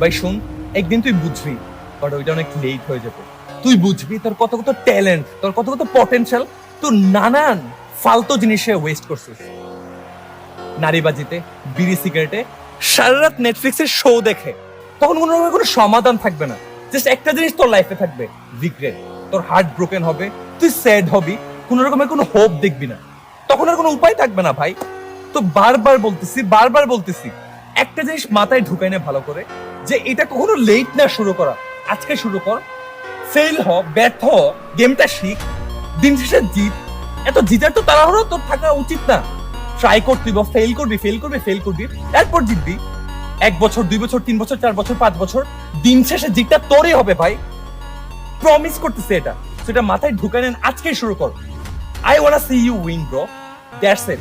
ভাই, শুন, একদিন তুই বুঝবি, বাট ওইটা অনেক লেট হয়ে যাবে। তুই বুঝবি তোর কত কত ট্যালেন্ট তোর কত কত পটেনশিয়াল তুই নানান ফালতু জিনিসে ওয়েস্ট করছিস। নারীবাজিতে বিড়ি সিগারেটে সারা রাত নেটফ্লিক্সের শো দেখে। তখন কোনো রকমের কোনো সমাধান থাকবে না। জাস্ট একটা জিনিস তোর লাইফে থাকবে রিগ্রেট তোর হার্ট ব্রোকেন হবে, তুই স্যাড হবি, কোনো রকমের কোনো হোপ দেখবি না। তখন আর কোনো উপায় থাকবে না, ভাই। তো বারবার বলতেছি বারবার বলতেছি, একটা জিনিস মাথায় ঢুকাই নে ভালো করে যে এটা কখনো লেট না শুরু করা। আজকে শুরু কর। ফেল হ, ব্যর্থ হ গেমটা শিখ। দিন শেষে জিত। এত জিতার তো তাড়াহুড়ো তোর থাকা উচিত না। ট্রাই করবি বা ফেল করবি ফেল করবি ফেল করবি। এরপর জিতবি। এক বছর, দুই বছর, তিন বছর, চার বছর, পাঁচ বছর। দিন শেষে জিতটা তোরই হবে ভাই। প্রমিস করতেছে এটা। সেটা মাথায় ঢুকে নেন, আজকেই শুরু কর। I wanna see you win bro that's it